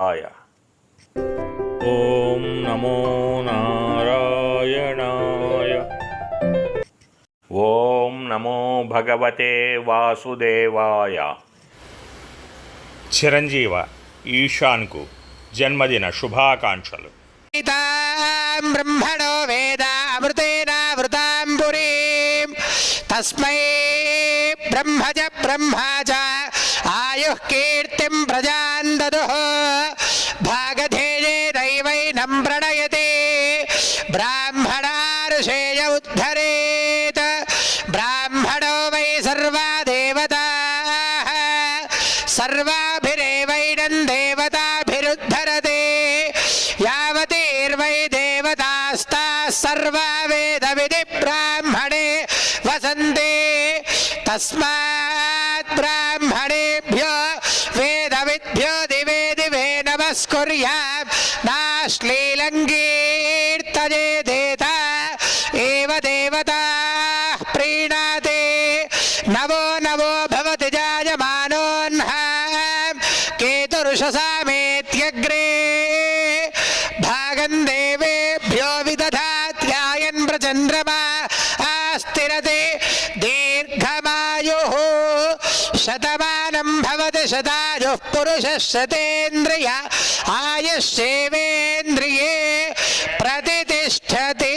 ఆయ. ఓం నమో నారాయణాయ. ఓం నమో భగవతే వాసుదేవాయ. చిరంజీవ ఈశాన్కు జన్మదిన శుభాకాంక్షలు. బ్రహ్మణో వేద అమృతేనావృతాం పురీం తస్మై బ్రహ్మజ బ్రహ్మజ ఆయుః కీర్తిం ప్రజాన్ దదుః భాగధేయేనైవైనం ప్రణయతే బ్రాహ్మణారుషేయ ఉద్ధరేత్ బ్రాహ్మణో వై సర్వా దేవతాః సర్వాభిరేవైనం దేవతాభిరుద్ధరతే యావతీర్వై దేవతాస్తా సర్వా వేద విధి బ్రాహ్మణే వసంతే ब्राह्मणेभ्य वेदविद्भ्यो दिवे दिवे नमस्कुर्याम् नाश्लीलङ्गीर्तये देता एव देवता प्रीणाते। नवो नवो भवति जायमानोऽह्ना केतुरुषसामेत्यग्रे। भागं देवेभ्यो विदधात्यायन् प्रचन्द्रमा आस्तिरते दीर्घम శతమానం భవతి శతాయు పురుష శతేంద్రియ ఆయుష్యేవేంద్రియే ప్రతిష్టతే